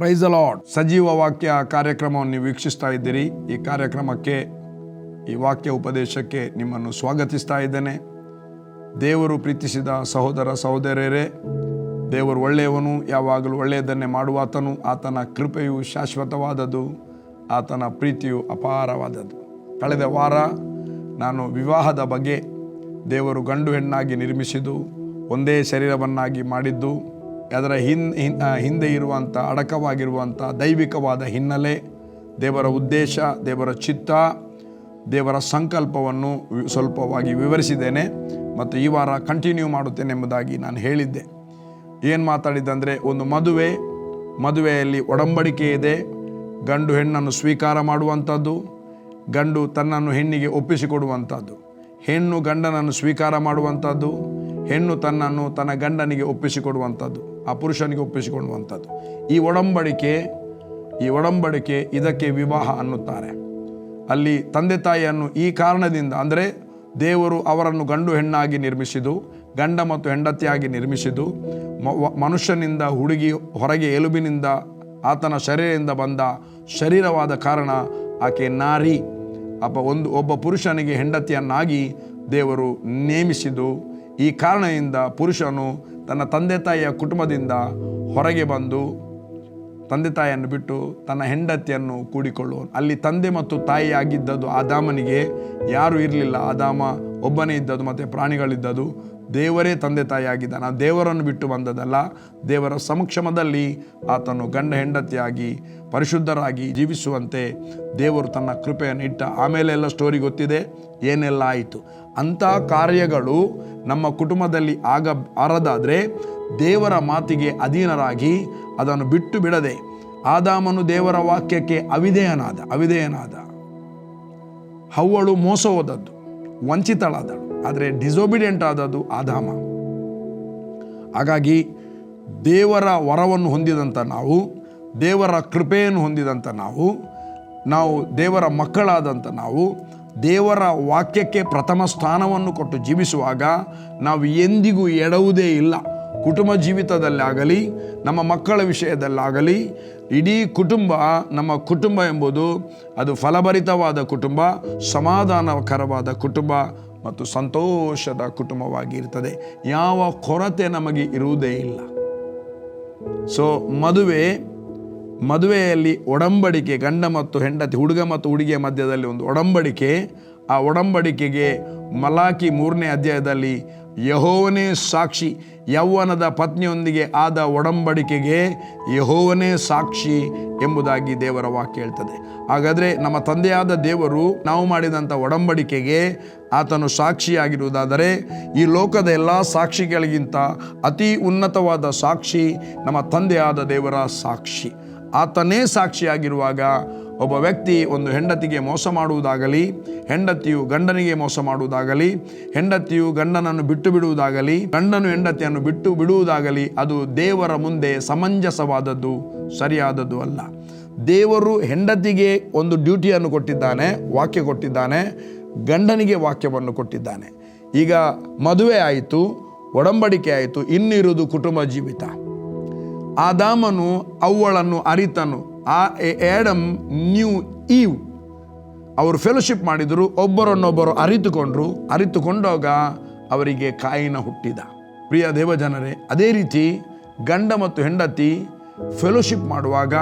Price ಅಲಾಡ್ ಸಜೀವ ವಾಕ್ಯ ಕಾರ್ಯಕ್ರಮವನ್ನು ನೀವು ವೀಕ್ಷಿಸ್ತಾ ಇದ್ದೀರಿ. ಈ ಕಾರ್ಯಕ್ರಮಕ್ಕೆ, ಈ ವಾಕ್ಯ ಉಪದೇಶಕ್ಕೆ ನಿಮ್ಮನ್ನು ಸ್ವಾಗತಿಸ್ತಾ ಇದ್ದೇನೆ. ದೇವರು ಪ್ರೀತಿಸಿದ ಸಹೋದರ ಸಹೋದರರೇ, ದೇವರು ಒಳ್ಳೆಯವನು, ಯಾವಾಗಲೂ ಒಳ್ಳೆಯದನ್ನೇ ಮಾಡುವಾತನು. ಆತನ ಕೃಪೆಯು ಶಾಶ್ವತವಾದದ್ದು, ಆತನ ಪ್ರೀತಿಯು ಅಪಾರವಾದದ್ದು. ಕಳೆದ ವಾರ ನಾನು ವಿವಾಹದ ಬಗ್ಗೆ ದೇವರು ಗಂಡು ಹೆಣ್ಣಾಗಿ ನಿರ್ಮಿಸಿದ್ದು, ಒಂದೇ ಶರೀರವನ್ನಾಗಿ ಮಾಡಿದ್ದು ಅದರ ಹಿನ್ ಹಿಂದೆ ಇರುವಂಥ, ಅಡಕವಾಗಿರುವಂಥ ದೈವಿಕವಾದ ಹಿನ್ನೆಲೆ, ದೇವರ ಉದ್ದೇಶ, ದೇವರ ಚಿತ್ತ, ದೇವರ ಸಂಕಲ್ಪವನ್ನು ಸ್ವಲ್ಪವಾಗಿ ವಿವರಿಸಿದ್ದೇನೆ ಮತ್ತು ಈ ವಾರ ಕಂಟಿನ್ಯೂ ಮಾಡುತ್ತೇನೆ ಎಂಬುದಾಗಿ ನಾನು ಹೇಳಿದ್ದೆ. ಏನು ಮಾತಾಡಿದ್ದಂದರೆ, ಒಂದು ಮದುವೆ, ಮದುವೆಯಲ್ಲಿ ಒಡಂಬಡಿಕೆ ಇದೆ, ಗಂಡು ಹೆಣ್ಣನ್ನು ಸ್ವೀಕಾರ ಮಾಡುವಂಥದ್ದು, ಗಂಡು ತನ್ನನ್ನು ಹೆಣ್ಣಿಗೆ ಒಪ್ಪಿಸಿಕೊಡುವಂಥದ್ದು ಹೆಣ್ಣು ಗಂಡನನ್ನು ಸ್ವೀಕಾರ ಮಾಡುವಂಥದ್ದು, ಹೆಣ್ಣು ತನ್ನನ್ನು ತನ್ನ ಗಂಡನಿಗೆ ಒಪ್ಪಿಸಿಕೊಡುವಂಥದ್ದು ಆ ಪುರುಷನಿಗೆ ಒಪ್ಪಿಸಿಕೊಳ್ಳುವಂಥದ್ದು. ಈ ಒಡಂಬಡಿಕೆ ಈ ಒಡಂಬಡಿಕೆ ಇದಕ್ಕೆ ವಿವಾಹ ಅನ್ನುತ್ತಾರೆ. ಅಲ್ಲಿ ತಂದೆ ತಾಯಿಯನ್ನು ಈ ಕಾರಣದಿಂದ ಅಂದರೆ ದೇವರು ಅವರನ್ನು ಗಂಡು ಹೆಣ್ಣಾಗಿ ನಿರ್ಮಿಸಿದು, ಗಂಡ ಮತ್ತು ಹೆಂಡತಿಯಾಗಿ ನಿರ್ಮಿಸಿದು ಮನುಷ್ಯನಿಂದ ಹುಡುಗಿ ಹೊರಗೆ ಎಲುಬಿನಿಂದ ಆತನ ಶರೀರದಿಂದ ಬಂದ ಶರೀರವಾದ ಕಾರಣ ಆಕೆ ನಾರಿ. ಅಪ್ಪ ಒಂದು, ಒಬ್ಬ ಪುರುಷನಿಗೆ ಹೆಂಡತಿಯನ್ನಾಗಿ ದೇವರು ನೇಮಿಸಿದು, ಈ ಕಾರಣದಿಂದ ಪುರುಷನು ತನ್ನ ತಂದೆ ತಾಯಿಯ ಕುಟುಂಬದಿಂದ ಹೊರಗೆ ಬಂದು ತಂದೆ ತಾಯಿಯನ್ನು ಬಿಟ್ಟು ತನ್ನ ಹೆಂಡತಿಯನ್ನು ಕೂಡಿಕೊಳ್ಳುವ ಅಲ್ಲಿ ತಂದೆ ಮತ್ತು ತಾಯಿ ಆಗಿದ್ದದ್ದು ಆದಾಮನಿಗೆ ಯಾರೂ ಇರಲಿಲ್ಲ. ಆದಾಮ ಒಬ್ಬನೇ ಇದ್ದದ್ದು ಮತ್ತು ಪ್ರಾಣಿಗಳಿದ್ದದ್ದು ದೇವರೇ ತಂದೆ ತಾಯಿ ಆಗಿದ್ದಾನೆ ದೇವರನ್ನು ಬಿಟ್ಟು ಬಂದದಲ್ಲ ದೇವರ ಸಮಕ್ಷಮದಲ್ಲಿ ಆತನು ಗಂಡ ಹೆಂಡತಿಯಾಗಿ ಪರಿಶುದ್ಧರಾಗಿ ಜೀವಿಸುವಂತೆ ದೇವರು ತನ್ನ ಕೃಪೆಯನ್ನು ಇಟ್ಟ. ಆಮೇಲೆ ಎಲ್ಲ ಸ್ಟೋರಿ ಗೊತ್ತಿದೆ. ಏನೆಲ್ಲ ಆಯಿತು? ಅಂಥ ಕಾರ್ಯಗಳು ನಮ್ಮ ಕುಟುಂಬದಲ್ಲಿ ಆಗ ಆರದಾದರೆ ದೇವರ ಮಾತಿಗೆ ಅಧೀನರಾಗಿ ಅದನ್ನು ಬಿಟ್ಟು ಬಿಡದೆ ಆದಾಮನು ದೇವರ ವಾಕ್ಯಕ್ಕೆ ಅವಿಧೇಯನಾದ ಅವಿಧೇಯನಾದ. ಹವ್ವಳು ಮೋಸ ಹೋದದ್ದು ವಂಚಿತಳಾದಳು, ಆದರೆ ಡಿಸೋಬಿಡಿಯಂಟ್ ಆದದ್ದು ಆದಾಮ. ಹಾಗಾಗಿ ದೇವರ ವರವನ್ನು ಹೊಂದಿದಂಥ ನಾವು, ದೇವರ ಕೃಪೆಯನ್ನು ಹೊಂದಿದಂಥ ನಾವು ನಾವು ದೇವರ ಮಕ್ಕಳಾದಂಥ ನಾವು ದೇವರ ವಾಕ್ಯಕ್ಕೆ ಪ್ರಥಮ ಸ್ಥಾನವನ್ನು ಕೊಟ್ಟು ಜೀವಿಸುವಾಗ ನಾವು ಎಂದಿಗೂ ಎಡವುದೇ ಇಲ್ಲ. ಕುಟುಂಬ ಜೀವಿತದಲ್ಲಾಗಲಿ, ನಮ್ಮ ಮಕ್ಕಳ ವಿಷಯದಲ್ಲಾಗಲಿ, ಇಡೀ ಕುಟುಂಬ ನಮ್ಮ ಕುಟುಂಬ ಎಂಬುದು ಅದು ಫಲಭರಿತವಾದ ಕುಟುಂಬ, ಸಮಾಧಾನಕರವಾದ ಕುಟುಂಬ ಮತ್ತು ಸಂತೋಷದ ಕುಟುಂಬವಾಗಿರ್ತದೆ. ಯಾವ ಕೊರತೆ ನಮಗೆ ಇರುವುದೇ ಇಲ್ಲ. ಸೊ ಮದುವೆ ಮದುವೆಯಲ್ಲಿ ಒಡಂಬಡಿಕೆ, ಗಂಡ ಮತ್ತು ಹೆಂಡತಿ, ಹುಡುಗ ಮತ್ತು ಹುಡುಗಿಯ ಮಧ್ಯದಲ್ಲಿ ಒಂದು ಒಡಂಬಡಿಕೆ. ಆ ಒಡಂಬಡಿಕೆಗೆ ಮಲಾಕಿ ಮೂರನೇ ಅಧ್ಯಾಯದಲ್ಲಿ ಯಹೋವನೇ ಸಾಕ್ಷಿ, ಯೌವನದ ಪತ್ನಿಯೊಂದಿಗೆ ಆದ ಒಡಂಬಡಿಕೆಗೆ ಯಹೋವನೇ ಸಾಕ್ಷಿ ಎಂಬುದಾಗಿ ದೇವರ ವಾಕ್ಯ ಹೇಳ್ತದೆ. ಹಾಗಾದರೆ ನಮ್ಮ ತಂದೆಯಾದ ದೇವರು ನಾವು ಮಾಡಿದಂಥ ಒಡಂಬಡಿಕೆಗೆ ಆತನು ಸಾಕ್ಷಿಯಾಗಿರುವುದಾದರೆ, ಈ ಲೋಕದ ಎಲ್ಲ ಸಾಕ್ಷಿಗಳಿಗಿಂತ ಅತಿ ಉನ್ನತವಾದ ಸಾಕ್ಷಿ ನಮ್ಮ ತಂದೆಯಾದ ದೇವರ ಸಾಕ್ಷಿ. ಆತನೇ ಸಾಕ್ಷಿಯಾಗಿರುವಾಗ ಒಬ್ಬ ವ್ಯಕ್ತಿ ಒಂದು ಹೆಂಡತಿಗೆ ಮೋಸ ಮಾಡುವುದಾಗಲಿ, ಹೆಂಡತಿಯು ಗಂಡನಿಗೆ ಮೋಸ ಮಾಡುವುದಾಗಲಿ, ಹೆಂಡತಿಯು ಗಂಡನನ್ನು ಬಿಟ್ಟು ಬಿಡುವುದಾಗಲಿ, ಗಂಡನು ಹೆಂಡತಿಯನ್ನು ಬಿಟ್ಟು ಬಿಡುವುದಾಗಲಿ, ಅದು ದೇವರ ಮುಂದೆ ಸಮಂಜಸವಾದದ್ದು, ಸರಿಯಾದದ್ದು ಅಲ್ಲ. ದೇವರು ಹೆಂಡತಿಗೆ ಒಂದು ಡ್ಯೂಟಿಯನ್ನು ಕೊಟ್ಟಿದ್ದಾನೆ, ವಾಕ್ಯ ಕೊಟ್ಟಿದ್ದಾನೆ, ಗಂಡನಿಗೆ ವಾಕ್ಯವನ್ನು ಕೊಟ್ಟಿದ್ದಾನೆ. ಈಗ ಮದುವೆ ಆಯಿತು, ಒಡಂಬಡಿಕೆ ಆಯಿತು, ಇನ್ನಿರುವುದು ಕುಟುಂಬ ಜೀವಿತ. ಆದಾಮನು ಅವಳನ್ನು ಅರಿತನು. ಆ ಏಡಮ್ ನ್ಯೂ ಈವ್. ಅವರು ಫೆಲೋಶಿಪ್ ಮಾಡಿದರು, ಒಬ್ಬರನ್ನೊಬ್ಬರು ಅರಿತುಕೊಂಡ್ರು. ಅರಿತುಕೊಂಡಾಗ ಅವರಿಗೆ ಕಾಯಿನ ಹುಟ್ಟಿದ. ಪ್ರಿಯ ದೇವಜನರೇ, ಅದೇ ರೀತಿ ಗಂಡ ಮತ್ತು ಹೆಂಡತಿ ಫೆಲೋಶಿಪ್ ಮಾಡುವಾಗ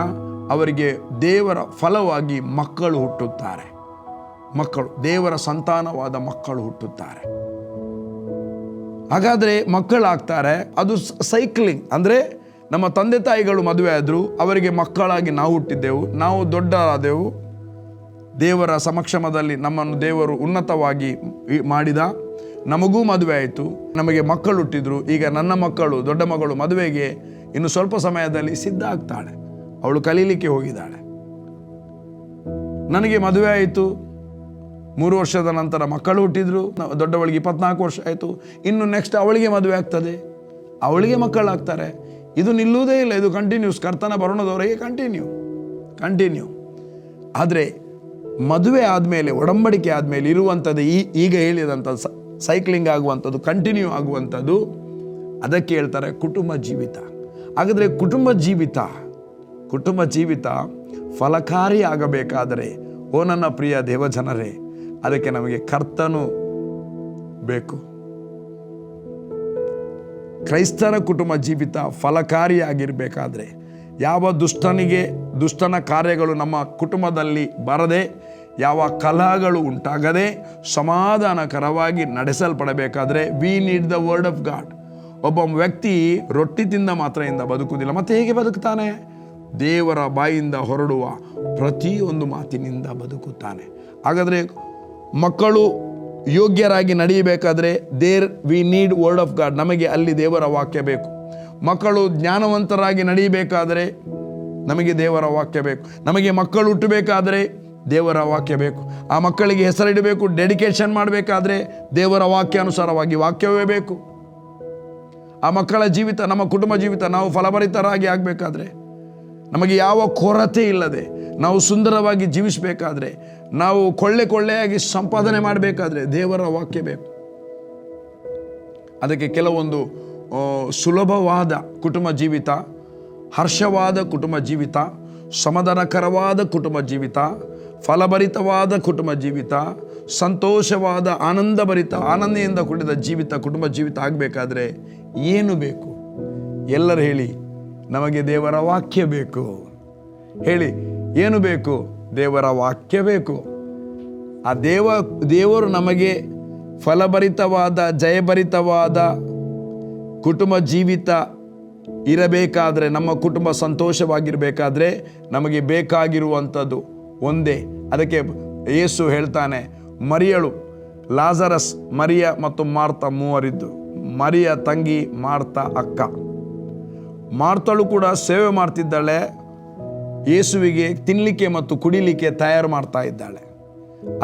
ಅವರಿಗೆ ದೇವರ ಫಲವಾಗಿ ಮಕ್ಕಳು ಹುಟ್ಟುತ್ತಾರೆ. ಮಕ್ಕಳು, ದೇವರ ಸಂತಾನವಾದ ಮಕ್ಕಳು ಹುಟ್ಟುತ್ತಾರೆ. ಹಾಗಾದರೆ ಮಕ್ಕಳಾಗ್ತಾರೆ, ಅದು ಸೈಕ್ಲಿಂಗ್ ಅಂದರೆ ನಮ್ಮ ತಂದೆ ತಾಯಿಗಳು ಮದುವೆ ಆದರು, ಅವರಿಗೆ ಮಕ್ಕಳಾಗಿ ನಾವು ಹುಟ್ಟಿದ್ದೆವು, ನಾವು ದೊಡ್ಡರಾದೆವು. ದೇವರ ಸಮಕ್ಷಮದಲ್ಲಿ ನಮ್ಮನ್ನು ದೇವರು ಉನ್ನತವಾಗಿ ಮಾಡಿದ, ನಮಗೂ ಮದುವೆ ಆಯಿತು, ನಮಗೆ ಮಕ್ಕಳು ಹುಟ್ಟಿದ್ರು. ಈಗ ನನ್ನ ಮಕ್ಕಳು, ದೊಡ್ಡ ಮಗಳು ಮದುವೆಗೆ ಇನ್ನು ಸ್ವಲ್ಪ ಸಮಯದಲ್ಲಿ ಸಿದ್ಧ ಆಗ್ತಾಳೆ. ಅವಳು ಕಲೀಲಿಕ್ಕೆ ಹೋಗಿದ್ದಾಳೆ. ನನಗೆ ಮದುವೆ ಆಯಿತು. ಮೂರು ವರ್ಷದ ನಂತರ ಮಕ್ಕಳು ಹುಟ್ಟಿದ್ರು. ದೊಡ್ಡವಳಿಗೆ ಇಪ್ಪತ್ನಾಲ್ಕು ವರ್ಷ ಆಯಿತು. ಇನ್ನು ನೆಕ್ಸ್ಟ್ ಅವಳಿಗೆ ಮದುವೆ ಆಗ್ತದೆ. ಅವಳಿಗೆ ಮಕ್ಕಳಾಗ್ತಾರೆ. ಇದು ನಿಲ್ಲುವುದೇ ಇಲ್ಲ. ಇದು ಕಂಟಿನ್ಯೂಸ್ ಕರ್ತನ ಬರೋಣದವರೆಗೆ ಕಂಟಿನ್ಯೂ ಕಂಟಿನ್ಯೂ ಆದರೆ ಮದುವೆ ಆದಮೇಲೆ, ಒಡಂಬಡಿಕೆ ಆದಮೇಲೆ ಇರುವಂಥದ್ದು ಈ, ಈಗ ಹೇಳಿದಂಥ ಸೈಕ್ಲಿಂಗ್ ಆಗುವಂಥದ್ದು ಕಂಟಿನ್ಯೂ ಆಗುವಂಥದ್ದು, ಅದಕ್ಕೆ ಹೇಳ್ತಾರೆ ಕುಟುಂಬ ಜೀವಿತ. ಹಾಗಾದರೆ ಕುಟುಂಬ ಜೀವಿತ ಕುಟುಂಬ ಜೀವಿತ ಫಲಕಾರಿ ಆಗಬೇಕಾದರೆ, ಓ ನನ್ನ ಪ್ರಿಯ ದೇವಜನರೇ, ಅದಕ್ಕೆ ನಮಗೆ ಕರ್ತನು ಬೇಕು. ಕ್ರೈಸ್ತರ ಕುಟುಂಬ ಜೀವಿತ ಫಲಕಾರಿಯಾಗಿರಬೇಕಾದ್ರೆ ಯಾವ ದುಷ್ಟನಿಗೆ ದುಷ್ಟನ ಕಾರ್ಯಗಳು ನಮ್ಮ ಕುಟುಂಬದಲ್ಲಿ ಬರದೆ, ಯಾವ ಕಲಹಗಳು ಉಂಟಾಗದೆ ಸಮಾಧಾನಕರವಾಗಿ ನಡೆಸಲ್ಪಡಬೇಕಾದ್ರೆ we need the word of God ಒಬ್ಬ ವ್ಯಕ್ತಿ ರೊಟ್ಟಿ ತಿಂದ ಮಾತ್ರೆಯಿಂದ ಬದುಕುವುದಿಲ್ಲ. ಮತ್ತೆ ಹೇಗೆ ಬದುಕ್ತಾನೆ? ದೇವರ ಬಾಯಿಂದ ಹೊರಡುವ ಪ್ರತಿಯೊಂದು ಮಾತಿನಿಂದ ಬದುಕುತ್ತಾನೆ. ಹಾಗಾದರೆ ಮಕ್ಕಳು ಯೋಗ್ಯರಾಗಿ ನಡೆಯಬೇಕಾದ್ರೆ there we need word of God ನಮಗೆ ಅಲ್ಲಿ ದೇವರ ವಾಕ್ಯ ಬೇಕು. ಮಕ್ಕಳು ಜ್ಞಾನವಂತರಾಗಿ ನಡೆಯಬೇಕಾದರೆ ನಮಗೆ ದೇವರ ವಾಕ್ಯ ಬೇಕು. ನಮಗೆ ಮಕ್ಕಳು ಹುಟ್ಟಬೇಕಾದರೆ ದೇವರ ವಾಕ್ಯ ಬೇಕು. ಆ ಮಕ್ಕಳಿಗೆ ಹೆಸರಿಡಬೇಕು ಡೆಡಿಕೇಶನ್ ಮಾಡಬೇಕಾದ್ರೆ ದೇವರ ವಾಕ್ಯಾನುಸಾರವಾಗಿ ವಾಕ್ಯವೇ ಬೇಕು. ಆ ಮಕ್ಕಳ ಜೀವಿತ, ನಮ್ಮ ಕುಟುಂಬ ಜೀವಿತ ನಾವು ಫಲಭರಿತರಾಗಿ ಆಗಬೇಕಾದ್ರೆ ನಮಗೆ ಯಾವ ಕೊರತೆ ಇಲ್ಲದೆ ನಾವು ಸುಂದರವಾಗಿ ಜೀವಿಸಬೇಕಾದ್ರೆ, ನಾವು ಕೊಳ್ಳೆ ಕೊಳ್ಳೆಯಾಗಿ ಸಂಪಾದನೆ ಮಾಡಬೇಕಾದ್ರೆ ದೇವರ ವಾಕ್ಯ ಬೇಕು. ಅದಕ್ಕೆ ಕೆಲವೊಂದು ಸುಲಭವಾದ ಕುಟುಂಬ ಜೀವಿತ, ಹರ್ಷವಾದ ಕುಟುಂಬ ಜೀವಿತ ಸಮಾಧಾನಕರವಾದ ಕುಟುಂಬ ಜೀವಿತ, ಫಲಭರಿತವಾದ ಕುಟುಂಬ ಜೀವಿತ, ಸಂತೋಷವಾದ, ಆನಂದಭರಿತ, ಆನಂದೆಯಿಂದ ಕೂಡಿದ ಜೀವಿತ, ಕುಟುಂಬ ಜೀವಿತ ಆಗಬೇಕಾದ್ರೆ ಏನು ಬೇಕು? ಎಲ್ಲರೂ ಹೇಳಿ ನಮಗೆ ದೇವರ ವಾಕ್ಯ ಬೇಕು. ಹೇಳಿ, ಏನು ಬೇಕು? ದೇವರ ವಾಕ್ಯ ಬೇಕು. ಆ ದೇವ, ದೇವರು ನಮಗೆ ಫಲಭರಿತವಾದ, ಜಯಭರಿತವಾದ ಕುಟುಂಬ ಜೀವಿತ ಇರಬೇಕಾದರೆ, ನಮ್ಮ ಕುಟುಂಬ ಸಂತೋಷವಾಗಿರಬೇಕಾದ್ರೆ ನಮಗೆ ಬೇಕಾಗಿರುವಂಥದ್ದು ಒಂದೇ. ಅದಕ್ಕೆ ಯೇಸು ಹೇಳ್ತಾನೆ, ಮರಿಯಳು, ಲಾಜರಸ್, ಮರಿಯ ಮತ್ತು ಮಾರ್ತ ಮೂವರಿದ್ದು, ಮರಿಯ ತಂಗಿ ಮಾರ್ತ ಅಕ್ಕ. ಮಾರ್ತಳು ಕೂಡ ಸೇವೆ ಮಾಡ್ತಿದ್ದಾಳೆ. ಯೇಸುವಿಗೆ ತಿನ್ನಲಿಕ್ಕೆ ಮತ್ತು ಕುಡಿಲಿಕ್ಕೆ ತಯಾರು ಮಾಡ್ತಾ ಇದ್ದಾಳೆ.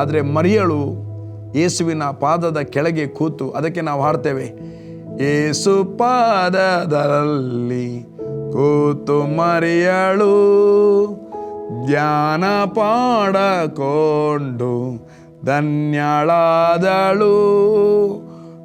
ಆದರೆ ಮರಿಯಳು ಯೇಸುವಿನ ಪಾದದ ಕೆಳಗೆ ಕೂತು ಅದಕ್ಕೆ ನಾವು ಹಾಡ್ತೇವೆ. ಏಸು ಪಾದದಲ್ಲಿ ಕೂತು ಮರಿಯಳು, ಧ್ಯಾನ ಪಾಡಕೊಂಡು ಧನ್ಯಳಾದಳು.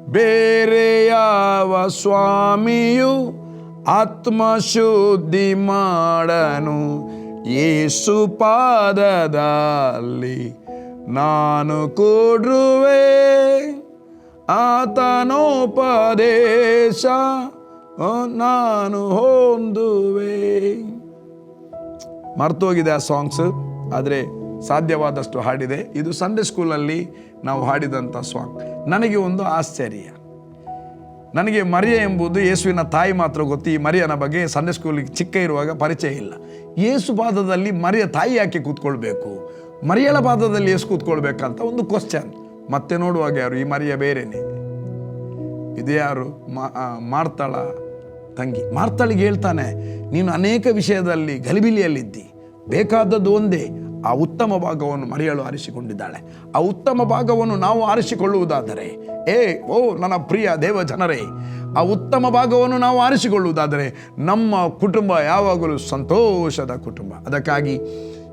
ಬೇರೆ ಯಾವ ಸ್ವಾಮಿಯು ಆತ್ಮಶುದ್ಧಿ ಮಾಡನು ಯೇಸು ಪಾದದಲ್ಲಿ ನಾನು ಕೂಡ್ರುವೆ. ಆತನೋಪದೇಶ ನಾನು ಹೊಂದುವೆ. ಮರ್ತೋಗಿದೆ ಆ ಸಾಂಗ್ಸ್, ಆದರೆ ಸಾಧ್ಯವಾದಷ್ಟು ಹಾಡಿದೆ. ಇದು ಸಂಡೇ ಸ್ಕೂಲಲ್ಲಿ ನಾವು ಹಾಡಿದಂಥ ಸಾಂಗ್ ನನಗೆ ಒಂದು ಆಶ್ಚರ್ಯ. ನನಗೆ ಮರಿಯ ಎಂಬುದು ಯೇಸುವಿನ ತಾಯಿ ಮಾತ್ರ ಗೊತ್ತು. ಈ ಮರಿಯನ ಬಗ್ಗೆ ಸಂಡೆ ಸ್ಕೂಲಿಗೆ ಚಿಕ್ಕ ಇರುವಾಗ ಪರಿಚಯ ಇಲ್ಲ. ಯೇಸು ಪಾದದಲ್ಲಿ ಮರಿಯ ತಾಯಿ ಯಾಕೆ ಕೂತ್ಕೊಳ್ಬೇಕು? ಮರಿಯಳ ಪಾದದಲ್ಲಿ ಯೇಸು ಕೂತ್ಕೊಳ್ಬೇಕಂತ ಒಂದು ಕ್ವಶನ್ ಮತ್ತೆ ನೋಡುವಾಗ ಯಾರು? ಈ ಮರಿಯ ಬೇರೆನೆ? ಇದು ಯಾರು? ಮಾರ್ತಾಳ ತಂಗಿ. ಮಾರ್ತಾಳಿಗೆ ಹೇಳ್ತಾನೆ, ನೀನು ಅನೇಕ ವಿಷಯದಲ್ಲಿ ಗಲಿಬಿಲಿಯಲ್ಲಿದ್ದಿ. ಬೇಕಾದದ್ದು ಒಂದೇ. ಆ ಉತ್ತಮ ಭಾಗವನ್ನು ಮರೆಯಲು ಆರಿಸಿಕೊಂಡಿದ್ದಾಳೆ. ಆ ಉತ್ತಮ ಭಾಗವನ್ನು ನಾವು ಆರಿಸಿಕೊಳ್ಳುವುದಾದರೆ ಏ, ಓ, ನನ್ನ ಪ್ರಿಯ ದೇವ ಜನರೇ, ಆ ಉತ್ತಮ ಭಾಗವನ್ನು ನಾವು ಆರಿಸಿಕೊಳ್ಳುವುದಾದರೆ ನಮ್ಮ ಕುಟುಂಬ ಯಾವಾಗಲೂ ಸಂತೋಷದ ಕುಟುಂಬ. ಅದಕ್ಕಾಗಿ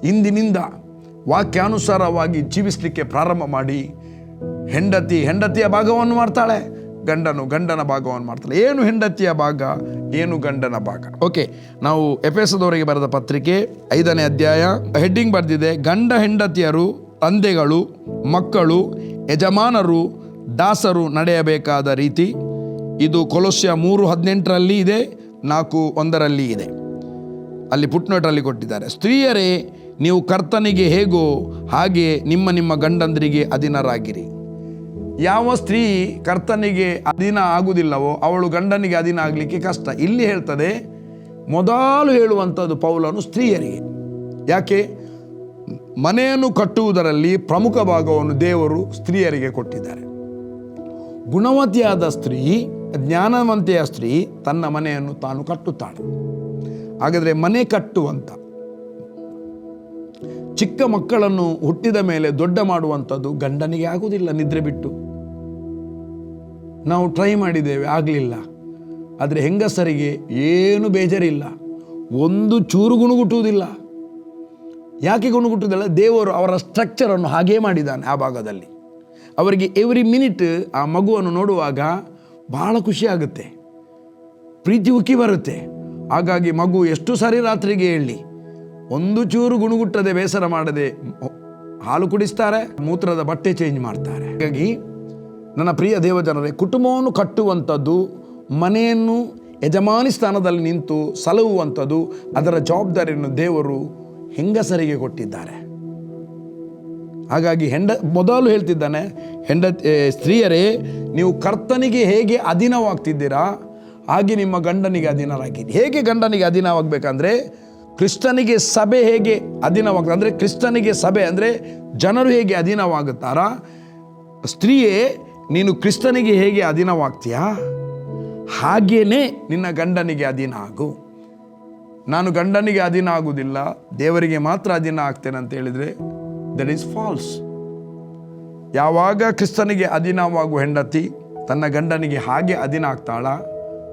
ಇಂದಿನಿಂದ ವಾಕ್ಯಾನುಸಾರವಾಗಿ ಜೀವಿಸಲಿಕ್ಕೆ ಪ್ರಾರಂಭ ಮಾಡಿ, ಹೆಂಡತಿ ಹೆಂಡತಿಯ ಭಾಗವನ್ನು ಮಾಡ್ತಾಳೆ, ಗಂಡನು ಗಂಡನ ಭಾಗವನ್ನು ಮಾಡ್ತಾಳೆ. ಏನು ಹೆಂಡತಿಯ ಭಾಗ, ಏನು ಗಂಡನ ಭಾಗ? ಓಕೆ, ನಾವು ಎಫೆಸದವರಿಗೆ ಬರೆದ ಪತ್ರಿಕೆ ಐದನೇ ಅಧ್ಯಾಯ, ಹೆಡ್ಡಿಂಗ್ ಬರೆದಿದೆ, ಗಂಡ ಹೆಂಡತಿಯರು, ತಂದೆಗಳು, ಮಕ್ಕಳು, ಯಜಮಾನರು ದಾಸರು ನಡೆಯಬೇಕಾದ ರೀತಿ ಇದು ಕೊಲೋಸ್ಯ ಮೂರು ಹದಿನೆಂಟರಲ್ಲಿ ಇದೆ, ನಾಲ್ಕು ಒಂದರಲ್ಲಿ ಇದೆ. ಅಲ್ಲಿ ಪುಟ್ನೋಟರಲ್ಲಿ ಕೊಟ್ಟಿದ್ದಾರೆ, ಸ್ತ್ರೀಯರೇ, ನೀವು ಕರ್ತನಿಗೆ ಹೇಗೋ ಹಾಗೆ ನಿಮ್ಮ ನಿಮ್ಮ ಗಂಡಂದರಿಗೆ ಅಧೀನರಾಗಿರಿ. ಯಾವ ಸ್ತ್ರೀ ಕರ್ತನಿಗೆ ಅಧೀನ ಆಗುವುದಿಲ್ಲವೋ ಅವಳು ಗಂಡನಿಗೆ ಅಧೀನ ಆಗಲಿಕ್ಕೆ ಕಷ್ಟ. ಇಲ್ಲಿ ಹೇಳ್ತದೆ, ಮೊದಲು ಹೇಳುವಂಥದ್ದು ಪೌಲನು ಸ್ತ್ರೀಯರಿಗೆ ಯಾಕೆ? ಮನೆಯನ್ನು ಕಟ್ಟುವುದರಲ್ಲಿ ಪ್ರಮುಖ ಭಾಗವನ್ನು ದೇವರು ಸ್ತ್ರೀಯರಿಗೆ ಕೊಟ್ಟಿದ್ದಾರೆ. ಗುಣವತಿಯಾದ ಸ್ತ್ರೀ, ಜ್ಞಾನವಂತೆಯ ಸ್ತ್ರೀ ತನ್ನ ಮನೆಯನ್ನು ತಾನು ಕಟ್ಟುತ್ತಾಳೆ. ಹಾಗಾದರೆ ಮನೆ ಕಟ್ಟುವಂಥ ಚಿಕ್ಕ ಮಕ್ಕಳನ್ನು ಹುಟ್ಟಿದ ಮೇಲೆ ದೊಡ್ಡ ಮಾಡುವಂಥದ್ದು ಗಂಡನಿಗೆ ಆಗುವುದಿಲ್ಲ, ನಿದ್ರೆ ಬಿಟ್ಟು. ನಾವು ಟ್ರೈ ಮಾಡಿದ್ದೇವೆ, ಆಗಲಿಲ್ಲ. ಆದರೆ ಹೆಂಗಸರಿಗೆ ಏನು ಬೇಜಾರಿಲ್ಲ. ಒಂದು ಚೂರು ಗುಣಗುಟ್ಟುವುದಿಲ್ಲ. ಯಾಕೆ ಗುಣಗುಟ್ಟುವುದಿಲ್ಲ? ದೇವರು ಅವರ ಸ್ಟ್ರಕ್ಚರನ್ನು ಹಾಗೇ ಮಾಡಿದ್ದಾನೆ ಆ ಭಾಗದಲ್ಲಿ. ಅವರಿಗೆ ಎವ್ರಿ ಮಿನಿಟ್ ಆ ಮಗುವನ್ನು ನೋಡುವಾಗ ಬಹಳ ಖುಷಿ ಆಗುತ್ತೆ. ಪ್ರೀತಿ ಉಕ್ಕಿ ಬರುತ್ತೆ. ಹಾಗಾಗಿ ಮಗು ಎಷ್ಟು ಸಾರಿ ರಾತ್ರಿಗೆ ಹೇಳಿ, ಒಂದು ಚೂರು ಗುಣಗುಟ್ಟದೆ ಬೇಸರ ಮಾಡದೆ ಹಾಲು ಕುಡಿಸ್ತಾರೆ, ಮೂತ್ರದ ಬಟ್ಟೆ ಚೇಂಜ್ ಮಾಡ್ತಾರೆ. ಹಾಗಾಗಿ ನನ್ನ ಪ್ರಿಯ ದೇವಜನರೇ, ಕುಟುಂಬವನ್ನು ಕಟ್ಟುವಂಥದ್ದು, ಮನೆಯನ್ನು ಯಜಮಾನಿ ಸ್ಥಾನದಲ್ಲಿ ನಿಂತು ಸಲಹುವಂಥದ್ದು, ಅದರ ಜವಾಬ್ದಾರಿಯನ್ನು ದೇವರು ಹೆಂಗಸರಿಗೆ ಕೊಟ್ಟಿದ್ದಾರೆ. ಹಾಗಾಗಿ ಹೆಂಡ, ಮೊದಲು ಹೇಳ್ತಿದ್ದಾನೆ, ಹೆಂಡ ಸ್ತ್ರೀಯರೇ, ನೀವು ಕರ್ತನಿಗೆ ಹೇಗೆ ಅಧೀನವಾಗ್ತಿದ್ದೀರಾ, ಹಾಗೆ ನಿಮ್ಮ ಗಂಡನಿಗೆ ಅಧೀನರಾಗಿರಿ. ಹೇಗೆ ಗಂಡನಿಗೆ ಅಧೀನವಾಗಬೇಕಂದ್ರೆ ಕ್ರಿಸ್ತನಿಗೆ ಸಭೆ ಹೇಗೆ ಅಧೀನವಾಗ್ತದೆ ಅಂದರೆ ಕ್ರಿಸ್ತನಿಗೆ ಸಭೆ ಅಂದರೆ ಜನರು ಹೇಗೆ ಅಧೀನವಾಗುತ್ತಾರಾ, ಸ್ತ್ರೀಯೇ, ನೀನು ಕ್ರಿಸ್ತನಿಗೆ ಹೇಗೆ ಅಧೀನವಾಗ್ತೀಯಾ, ಹಾಗೇನೆ ನಿನ್ನ ಗಂಡನಿಗೆ ಅಧೀನ ಆಗು. ನಾನು ಗಂಡನಿಗೆ ಅಧೀನ ಆಗುವುದಿಲ್ಲ, ದೇವರಿಗೆ ಮಾತ್ರ ಅಧೀನ ಆಗ್ತೇನೆ ಅಂತ ಹೇಳಿದರೆ ದಟ್ ಈಸ್ ಫಾಲ್ಸ್ ಯಾವಾಗ ಕ್ರಿಸ್ತನಿಗೆ ಅಧೀನವಾಗುವ ಹೆಂಡತಿ ತನ್ನ ಗಂಡನಿಗೆ ಹಾಗೆ ಅಧೀನ ಆಗ್ತಾಳ?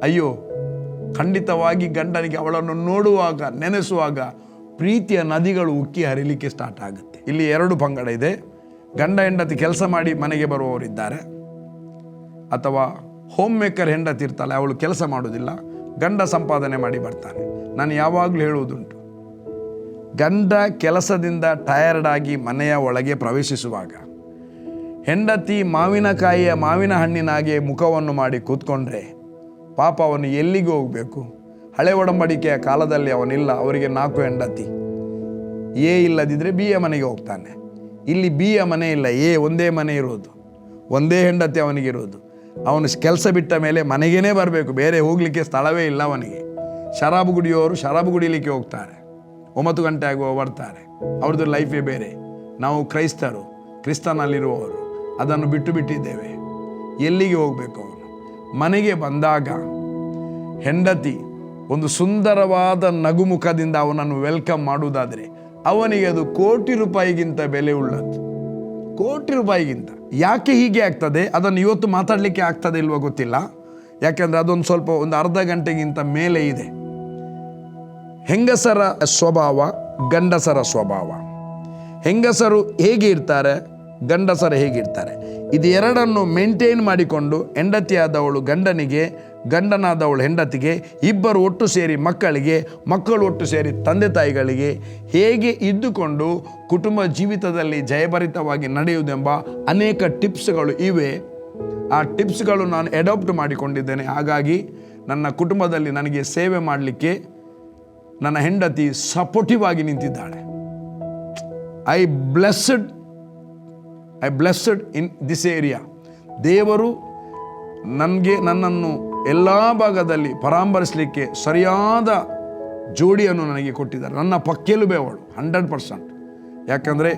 ಅಯ್ಯೋ, ಖಂಡಿತವಾಗಿ ಗಂಡನಿಗೆ ಅವಳನ್ನು ನೋಡುವಾಗ, ನೆನೆಸುವಾಗ ಪ್ರೀತಿಯ ನದಿಗಳು ಉಕ್ಕಿ ಹರಿಲಿಕ್ಕೆ ಸ್ಟಾರ್ಟ್ ಆಗುತ್ತೆ. ಇಲ್ಲಿ ಎರಡು ಪಂಗಡ ಇದೆ. ಗಂಡ ಹೆಂಡತಿ ಕೆಲಸ ಮಾಡಿ ಮನೆಗೆ ಬರುವವರಿದ್ದಾರೆ. ಅಥವಾ ಹೋಮ್ ಮೇಕರ್ ಹೆಂಡತಿ ಇರ್ತಾಳೆ, ಅವಳು ಕೆಲಸ ಮಾಡೋದಿಲ್ಲ ಗಂಡ ಸಂಪಾದನೆ ಮಾಡಿ ಬರ್ತಾನೆ. ನಾನು ಯಾವಾಗಲೂ ಹೇಳುವುದುಂಟು ಗಂಡ ಕೆಲಸದಿಂದ ಟಯರ್ಡ್ ಆಗಿ ಮನೆಯ ಒಳಗೆ ಪ್ರವೇಶಿಸುವಾಗ ಹೆಂಡತಿ ಮಾವಿನಕಾಯಿಯ ಮಾವಿನ ಹಣ್ಣಿನಾಗೆ ಮುಖವನ್ನು ಮಾಡಿ ಕೂತ್ಕೊಂಡ್ರೆ ಪಾಪ ಅವನು ಎಲ್ಲಿಗೆ ಹೋಗಬೇಕು? ಹಳೆ ಒಡಂಬಡಿಕೆಯ ಕಾಲದಲ್ಲಿ ಅವನಿಲ್ಲ, ಅವರಿಗೆ ನಾಲ್ಕು ಹೆಂಡತಿ. ಎ ಇಲ್ಲದಿದ್ದರೆ ಬಿ ಯ ಮನೆಗೆ ಹೋಗ್ತಾನೆ. ಇಲ್ಲಿ ಬಿ ಯ ಮನೆ ಇಲ್ಲ, ಎ ಒಂದೇ ಮನೆ ಇರೋದು. ಒಂದೇ ಹೆಂಡತಿ ಅವನಿಗಿರೋದು ಅವನು ಕೆಲಸ ಬಿಟ್ಟ ಮೇಲೆ ಮನೆಗೇನೆ ಬರಬೇಕು, ಬೇರೆ ಹೋಗಲಿಕ್ಕೆ ಸ್ಥಳವೇ ಇಲ್ಲ ಅವನಿಗೆ. ಶರಾಬು ಕುಡಿಯೋರು ಶರಾಬು ಗುಡಿಲಿಕ್ಕೆ ಹೋಗ್ತಾರೆ. ಒಂಬತ್ತು ಗಂಟೆ ಆಗುವ ಬರ್ತಾರೆ. ಅವ್ರದ್ದು ಲೈಫೇ ಬೇರೆ. ನಾವು ಕ್ರೈಸ್ತರು, ಕ್ರಿಸ್ತನಲ್ಲಿರುವವರು, ಅದನ್ನು ಬಿಟ್ಟು ಬಿಟ್ಟಿದ್ದೇವೆ. ಎಲ್ಲಿಗೆ ಹೋಗಬೇಕು ಅವನು? ಮನೆಗೆ ಬಂದಾಗ ಹೆಂಡತಿ ಒಂದು ಸುಂದರವಾದ ನಗುಮುಖದಿಂದ ಅವನನ್ನು ವೆಲ್ಕಮ್ ಮಾಡುವುದಾದರೆ ಅವನಿಗೆ ಅದು ಕೋಟಿ ರೂಪಾಯಿಗಿಂತ ಬೆಲೆ ಉಳ್ಳದ್ದು. ಕೋಟಿ ರೂಪಾಯಿಗಿಂತ. ಯಾಕೆ ಹೀಗೆ ಆಗ್ತದೆ? ಅದನ್ನು ಇವತ್ತು ಮಾತಾಡಲಿಕ್ಕೆ ಆಗ್ತದೆ ಇಲ್ವೋ ಗೊತ್ತಿಲ್ಲ. ಯಾಕೆಂದರೆ ಅದೊಂದು ಸ್ವಲ್ಪ ಒಂದು ಅರ್ಧ ಗಂಟೆಗಿಂತ ಮೇಲೆ ಇದೆ. ಹೆಂಗಸರ ಸ್ವಭಾವ, ಗಂಡಸರ ಸ್ವಭಾವ. ಹೆಂಗಸರು ಹೇಗೆ ಇರ್ತಾರೆ, ಗಂಡಸರು ಹೇಗಿರ್ತಾರೆ ಇದು ಎರಡನ್ನು ಮೇಂಟೈನ್ ಮಾಡಿಕೊಂಡು ಹೆಂಡತಿಯಾದವಳು ಗಂಡನಿಗೆ, ಗಂಡನಾದವಳು ಹೆಂಡತಿಗೆ, ಇಬ್ಬರು ಒಟ್ಟು ಸೇರಿ ಮಕ್ಕಳಿಗೆ, ಮಕ್ಕಳು ಒಟ್ಟು ಸೇರಿ ತಂದೆ ತಾಯಿಗಳಿಗೆ ಹೇಗೆ ಇದ್ದುಕೊಂಡು ಕುಟುಂಬ ಜೀವಿತದಲ್ಲಿ ಜಯಭರಿತವಾಗಿ ನಡೆಯುವುದೆಂಬ ಅನೇಕ ಟಿಪ್ಸ್ಗಳು ಇವೆ. ಆ ಟಿಪ್ಸ್ಗಳು ನಾನು ಅಡಾಪ್ಟ್ ಮಾಡಿಕೊಂಡಿದ್ದೇನೆ. ಹಾಗಾಗಿ ನನ್ನ ಕುಟುಂಬದಲ್ಲಿ ನನಗೆ ಸೇವೆ ಮಾಡಲಿಕ್ಕೆ ನನ್ನ ಹೆಂಡತಿ ಸಪೋರ್ಟಿವ್ ಆಗಿ ನಿಂತಿದ್ದಾಳೆ. I blessed I blessed in this area ದೇವರು ನನಗೆ ನನ್ನನ್ನು ಎಲ್ಲ ಭಾಗದಲ್ಲಿ ಪರಾಂಬರಿಸಲಿಕ್ಕೆ ಸರಿಯಾದ ಜೋಡಿಯನ್ನು ನನಗೆ ಕೊಟ್ಟಿದ್ದಾರೆ. ನನ್ನ ಪಕ್ಕೆಲುಬೆ ಅವಳು ಹಂಡ್ರೆಡ್ ಪರ್ಸೆಂಟ್ ಯಾಕಂದರೆ